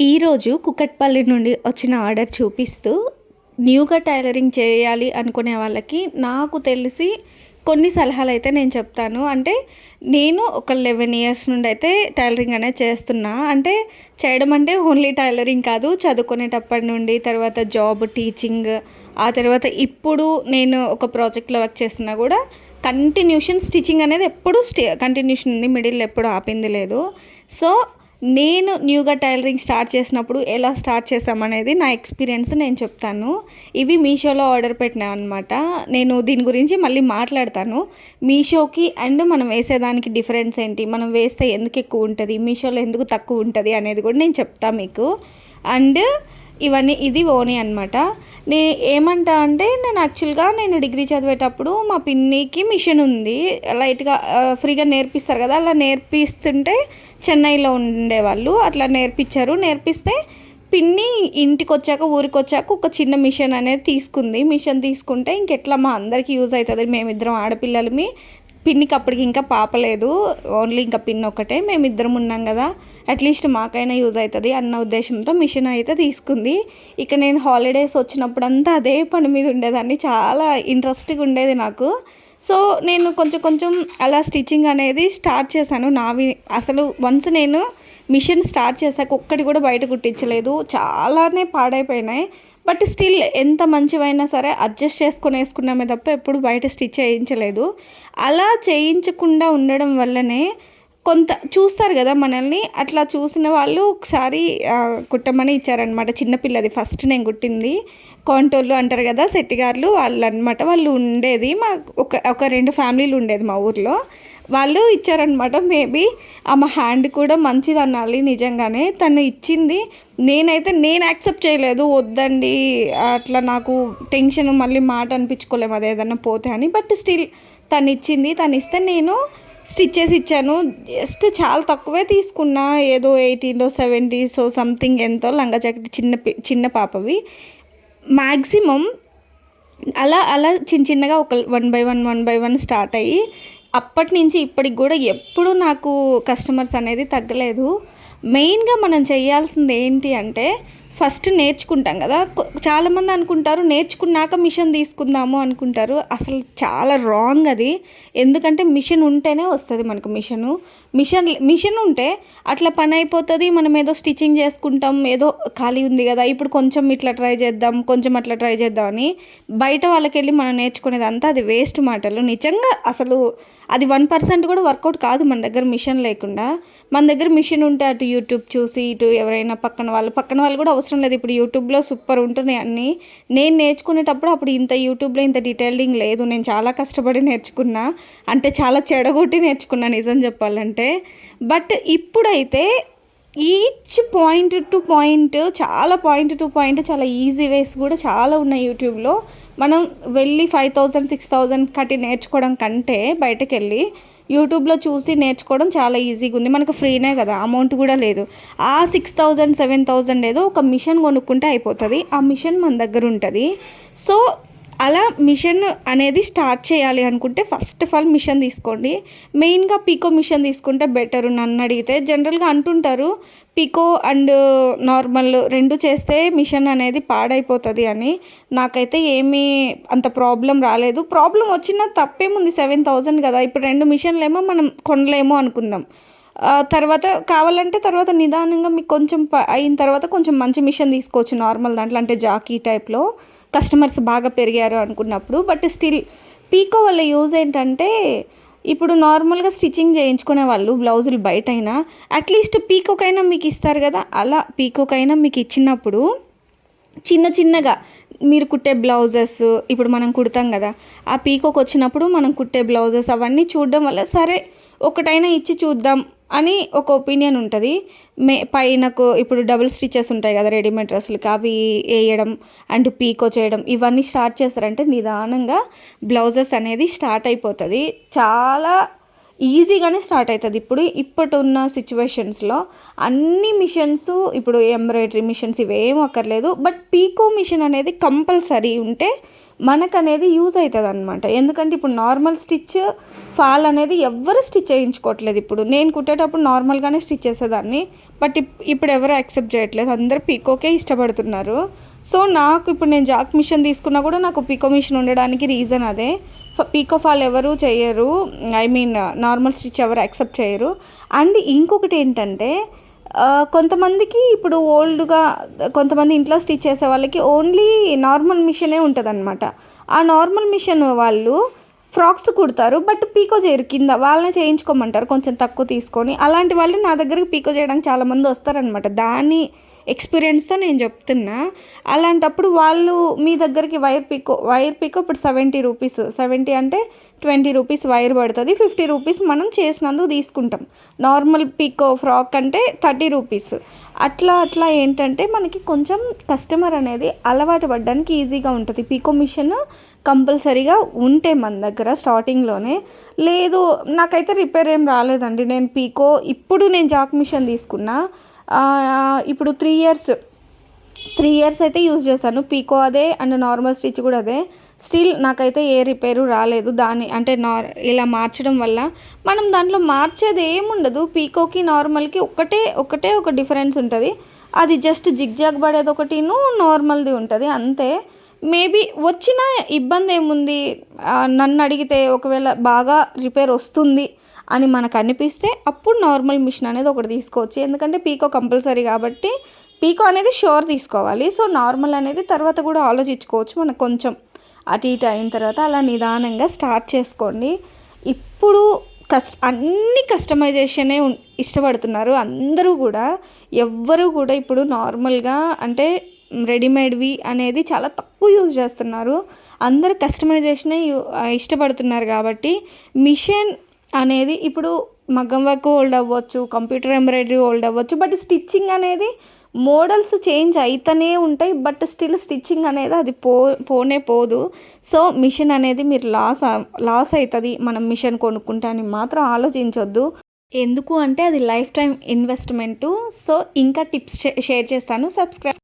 ఈరోజు కుకట్పల్లి నుండి వచ్చిన ఆర్డర్ చూపిస్తూ న్యూగా టైలరింగ్ చేయాలి అనుకునే వాళ్ళకి నాకు తెలిసి కొన్ని సలహాలు అయితే నేను చెప్తాను. అంటే నేను ఒక లెవెన్ ఇయర్స్ నుండి అయితే టైలరింగ్ అనేది చేస్తున్నా. అంటే చేయడం అంటే ఓన్లీ టైలరింగ్ కాదు చదువుకునేటప్పటి నుండి తర్వాత జాబ్ టీచింగ్ ఆ తర్వాత ఇప్పుడు నేను ఒక ప్రాజెక్ట్లో వర్క్ చేస్తున్నా కూడా కంటిన్యూషన్ స్టిచ్చింగ్ అనేది ఎప్పుడూ స్టి కంటిన్యూషన్ ఉంది మిడిల్ ఎప్పుడు ఆపింది లేదు. సో నేను న్యూగా టైలరింగ్ స్టార్ట్ చేసినప్పుడు ఎలా స్టార్ట్ చేసామనేది నా ఎక్స్పీరియన్స్ నేను చెప్తాను. ఇవి మీషోలో ఆర్డర్ పెట్టినా అనమాట నేను దీని గురించి మళ్ళీ మాట్లాడతాను. మీషోకి అండ్ మనం వేసేదానికి డిఫరెన్స్ ఏంటి? మనం వేస్తే ఎందుకు ఎక్కువ ఉంటుంది? మీషోలో ఎందుకు తక్కువ ఉంటుంది? అనేది కూడా నేను చెప్తాను మీకు. అండ్ ఇవన్నీ ఇది ఓనీ అనమాట నే ఏమంటా అంటే నేను యాక్చువల్గా నేను డిగ్రీ చదివేటప్పుడు మా పిన్నికి మిషన్ ఉంది. లైట్గా ఫ్రీగా నేర్పిస్తారు కదా అలా నేర్పిస్తుంటే చెన్నైలో ఉండేవాళ్ళు. అట్లా నేర్పించారు. నేర్పిస్తే పిన్ని ఇంటికి వచ్చాక ఊరికి వచ్చాక ఒక చిన్న మిషన్ అనేది తీసుకుంది. మిషన్ తీసుకుంటే ఇంకెట్లా మా అందరికీ యూజ్ అవుతుంది. మేమిద్దరం ఆడపిల్లలమి. పిన్నికి అప్పటికి ఇంకా పాపలేదు ఓన్లీ ఇంకా పిన్ ఒకటే మేమిద్దరం ఉన్నాం కదా. అట్లీస్ట్ మాకైనా యూజ్ అవుతుంది అన్న ఉద్దేశంతో మిషన్ అయితే తీసుకుంది. ఇక నేను హాలిడేస్ వచ్చినప్పుడంతా అదే పని మీద ఉండేదాన్ని. చాలా ఇంట్రెస్ట్గా ఉండేది నాకు. సో నేను కొంచెం కొంచెం అలా స్టిచ్చింగ్ అనేది స్టార్ట్ చేశాను. నావి అసలు వన్స్ నేను మిషన్ స్టార్ట్ చేశాక ఒక్కటి కూడా బయట కుట్టించలేదు. చాలానే పాడైపోయినాయి. బట్ స్టిల్ ఎంత మంచివైనా సరే అడ్జస్ట్ చేసుకొని వేసుకున్నామే తప్ప ఎప్పుడు బయట స్టిచ్ చేయించలేదు. అలా చేయించకుండా ఉండడం వల్లనే కొంత చూస్తారు కదా మనల్ని అట్లా చూసిన వాళ్ళు ఒకసారి కుట్టమని ఇచ్చారనమాట చిన్నపిల్లది ఫస్ట్ నేను కుట్టింది. కాంటోళ్ళు అంటారు కదా సెట్టిగారులు వాళ్ళు అనమాట వాళ్ళు ఉండేది మా ఒక ఒక రెండు ఫ్యామిలీలు ఉండేది మా ఊర్లో. వాళ్ళు ఇచ్చారనమాట. మేబీ ఆమె హ్యాండ్ కూడా మంచిది అనాలి నిజంగానే. తను ఇచ్చింది. నేనైతే నేను యాక్సెప్ట్ చేయలేదు. వద్దండి అట్లా నాకు టెన్షన్ మళ్ళీ మాట అనిపించుకోలేము అది ఏదన్నా పోతే అని. బట్ స్టిల్ తను ఇచ్చింది. తను ఇస్తే నేను స్టిచ్ చేసి ఇచ్చాను. జస్ట్ చాలా తక్కువే తీసుకున్నా. ఏదో ఎయిటీలో సెవెంటీసో సంథింగ్ ఎంతో లంగా జాకెట్ చిన్న చిన్న పాపవి. మ్యాక్సిమం అలా అలా చిన్న చిన్నగా ఒక one by one one by one start అయ్యి అప్పటి నుంచి ఇప్పటికి కూడా ఎప్పుడూ నాకు కస్టమర్స్ అనేది తగ్గలేదు. మెయిన్గా మనం చేయాల్సింది ఏంటి అంటే ఫస్ట్ నేర్చుకుంటాం కదా. చాలామంది అనుకుంటారు నేర్చుకున్నాక మిషన్ తీసుకుందాము అనుకుంటారు. అసలు చాలా రాంగ్ అది. ఎందుకంటే మిషన్ ఉంటేనే వస్తుంది మనకు మిషను మిషన్ మిషన్ ఉంటే అట్లా పని అయిపోతుంది మనం ఏదో స్టిచ్చింగ్ చేసుకుంటాం ఏదో ఖాళీ ఉంది కదా ఇప్పుడు కొంచెం ఇట్లా ట్రై చేద్దాం కొంచెం అట్లా ట్రై చేద్దాం అని బయట వాళ్ళకి వెళ్ళి మనం నేర్చుకునేది అంతా అది వేస్ట్ మాటలు. నిజంగా అసలు అది వన్ పర్సెంట్ కూడా వర్కౌట్ కాదు మన దగ్గర మిషన్ లేకుండా. మన దగ్గర మిషన్ ఉంటే అటు యూట్యూబ్ చూసి ఇటు ఎవరైనా పక్కన వాళ్ళు పక్కన వాళ్ళు కూడా అవసరం లేదు. ఇప్పుడు యూట్యూబ్లో సూపర్ ఉంటున్నాయి అన్నీ. నేను నేర్చుకునేటప్పుడు అప్పుడు ఇంత యూట్యూబ్లో ఇంత డీటెయిలింగ్ లేదు. నేను చాలా కష్టపడి నేర్చుకున్నా. అంటే చాలా చెడగొట్టి నేర్చుకున్నా నిజం చెప్పాలంటే. బట్ ఇప్పుడైతే ఈచ్ పాయింట్ టు పాయింట్ చాలా పాయింట్ టు పాయింట్ చాలా ఈజీ వేస్ కూడా చాలా ఉన్నాయి యూట్యూబ్లో. మనం వెళ్ళి ఫైవ్ థౌజండ్ సిక్స్ థౌజండ్ కట్టి నేర్చుకోవడం కంటే బయటకు వెళ్ళి యూట్యూబ్లో చూసి నేర్చుకోవడం చాలా ఈజీగా ఉంది. మనకు ఫ్రీనే కదా అమౌంట్ కూడా లేదు. ఆ సిక్స్ థౌజండ్ సెవెన్ థౌజండ్ ఏదో ఒక మిషన్ కొనుక్కుంటే అయిపోతుంది. ఆ మిషన్ మన దగ్గర ఉంటుంది. సో అలా మిషన్ అనేది స్టార్ట్ చేయాలి అనుకుంటే ఫస్ట్ ఆఫ్ ఆల్ మిషన్ తీసుకోండి. మెయిన్గా పీకో మిషన్ తీసుకుంటే బెటర్ నన్ను అడిగితే. జనరల్గా అంటుంటారు పికో అండ్ నార్మల్ రెండు చేస్తే మిషన్ అనేది పాడైపోతుంది అని. నాకైతే ఏమీ అంత ప్రాబ్లం రాలేదు. ప్రాబ్లం వచ్చిన తప్పేముంది సెవెన్ థౌజండ్ కదా. ఇప్పుడు రెండు మిషన్లేమో మనం కొనలేమో అనుకుందాం. తర్వాత కావాలంటే తర్వాత నిదానంగా మీకు కొంచెం అయిన తర్వాత కొంచెం మంచి మిషన్ తీసుకోవచ్చు నార్మల్ దాంట్లో. అంటే జాకీ టైప్లో. కస్టమర్స్ బాగా పెరిగారు అనుకున్నప్పుడు బట్ స్టిల్ పీకో వల్ల యూజ్ ఏంటంటే ఇప్పుడు నార్మల్గా స్టిచ్చింగ్ చేయించుకునే వాళ్ళు బ్లౌజులు బయట అయినా అట్లీస్ట్ పీకోకైనా మీకు ఇస్తారు కదా. అలా పీకోకైనా మీకు ఇచ్చినప్పుడు చిన్న చిన్నగా మీరు కుట్టే బ్లౌజెస్ ఇప్పుడు మనం కుడతాం కదా ఆ పీకోకి వచ్చినప్పుడు మనం కుట్టే బ్లౌజెస్ అవన్నీ చూడడం వల్ల సరే ఒకటైనా ఇచ్చి చూద్దాం అని ఒక ఒపీనియన్ ఉంటుంది. మే పైనకు ఇప్పుడు డబుల్ స్టిచెస్ ఉంటాయి కదా రెడీమేడ్ డ్రెస్సులకి అవి వేయడం అండ్ పీకో చేయడం ఇవన్నీ స్టార్ట్ చేస్తారంటే నిదానంగా బ్లౌజెస్ అనేది స్టార్ట్ అయిపోతుంది. చాలా ఈజీగానే స్టార్ట్ అవుతుంది. ఇప్పుడు ఇప్పటి ఉన్న సిచ్యువేషన్స్లో అన్ని మిషన్స్ ఇప్పుడు ఎంబ్రాయిడరీ మిషన్స్ ఇవేం అక్కర్లేదు. బట్ పీకో మిషన్ అనేది కంపల్సరీ ఉంటే మనకు అనేది యూజ్ అవుతుంది అనమాట ఎందుకంటే ఇప్పుడు నార్మల్ స్టిచ్ ఫాల్ అనేది ఎవ్వరు స్టిచ్ చేయించుకోవట్లేదు ఇప్పుడు. నేను కుట్టేటప్పుడు నార్మల్గానే స్టిచ్ చేసేదాన్ని. బట్ ఇప్పుడు ఎవరు యాక్సెప్ట్ చేయట్లేదు. అందరూ పీకోకే ఇష్టపడుతున్నారు. సో నాకు ఇప్పుడు నేను జాక్ మిషన్ తీసుకున్నా కూడా నాకు పీకో మిషన్ ఉండడానికి రీజన్ అదే. పీకో ఫాల్ ఎవరు చేయరు ఐ మీన్ నార్మల్ స్టిచ్ ఎవరు యాక్సెప్ట్ చేయరు. అండ్ ఇంకొకటి ఏంటంటే uh, కొంతమందికి ఇప్పుడు ఓల్డ్గా కొంతమంది ఇంట్లో స్టిచ్ చేసే వాళ్ళకి ఓన్లీ నార్మల్ మిషనే ఉంటుంది అనమాట ఆ నార్మల్ మిషన్ వాళ్ళు ఫ్రాక్స్ కుడతారు బట్ పీకో చేయరు. కింద వాళ్ళని చేయించుకోమంటారు. కొంచెం తక్కువ తీసుకొని. అలాంటి వాళ్ళు నా దగ్గరికి పీకో చేయడానికి చాలామంది వస్తారనమాట దాని ఎక్స్పీరియన్స్తో నేను చెప్తున్నా. అలాంటప్పుడు వాళ్ళు మీ దగ్గరికి వైర్ పీకో వైర్ పీకో ఇప్పుడు సెవెంటీ రూపీస్ సెవెంటీ అంటే ట్వంటీ రూపీస్ వైర్ పడుతుంది. ఫిఫ్టీ రూపీస్ మనం చేసినందుకు తీసుకుంటాం. నార్మల్ పీకో ఫ్రాక్ అంటే థర్టీ రూపీస్. అట్లా అట్లా ఏంటంటే మనకి కొంచెం కస్టమర్ అనేది అలవాటు పడడానికి ఈజీగా ఉంటుంది. పీకో మిషన్ కంపల్సరీగా ఉంటే మన దగ్గర స్టార్టింగ్లోనే. లేదు నాకైతే రిపేర్ ఏం రాలేదండి. నేను పీకో ఇప్పుడు నేను జాక్ మిషన్ తీసుకున్నా. ఇప్పుడు త్రీ ఇయర్స్ త్రీ ఇయర్స్ అయితే యూజ్ చేశాను. పీకో అదే అండ్ నార్మల్ స్టిచ్ కూడా అదే. స్టిల్ నాకైతే ఏ రిపేరు రాలేదు. దాని అంటే నార్ ఇలా మార్చడం వల్ల మనం దాంట్లో మార్చేది ఏముండదు. పీకోకి నార్మల్కి ఒకటే ఒకటే ఒక డిఫరెన్స్ ఉంటుంది. అది జస్ట్ జిగ్జాగ్ పడేది ఒకటిను నార్మల్ది ఉంటుంది. అంతే. మేబీ వచ్చిన ఇబ్బంది ఏముంది? నన్ను అడిగితే ఒకవేళ బాగా రిపేర్ వస్తుంది అని మనకు అనిపిస్తే అప్పుడు నార్మల్ మిషన్ అనేది ఒకటి తీసుకోవచ్చు. ఎందుకంటే పీకో కంపల్సరీ కాబట్టి పీకో అనేది షోర్ తీసుకోవాలి. సో నార్మల్ అనేది తర్వాత కూడా ఆలోచించుకోవచ్చు మనకు కొంచెం. అటు ఇటు అయిన తర్వాత అలా నిదానంగా స్టార్ట్ చేసుకోండి. ఇప్పుడు కష్ట అన్ని కస్టమైజేషనే ఇష్టపడుతున్నారు అందరూ కూడా. ఎవ్వరూ కూడా ఇప్పుడు నార్మల్గా అంటే రెడీమేడ్వి అనేది చాలా తక్కువ యూజ్ చేస్తున్నారు. అందరూ కస్టమైజేషనే ఇష్టపడుతున్నారు కాబట్టి మిషన్ అనేది ఇప్పుడు మగ్గం వర్క్ హోల్డ్ అవ్వచ్చు కంప్యూటర్ ఎంబ్రాయిడరీ హోల్డ్ అవ్వచ్చు బట్ స్టిచ్చింగ్ అనేది మోడల్స్ చేంజ్ అవుతూనే ఉంటాయి బట్ స్టిల్ స్టిచ్చింగ్ అనేది అది పో పోనే పోదు. సో మిషన్ అనేది మీరు లాస్ లాస్ అవుతుంది మనం మిషన్ కొనుక్కుంటే అని మాత్రం ఆలోచించొద్దు. ఎందుకు అంటే అది లైఫ్ టైం ఇన్వెస్ట్మెంటు. సో ఇంకా టిప్స్ షేర్ చేస్తాను. సబ్స్క్రైబ్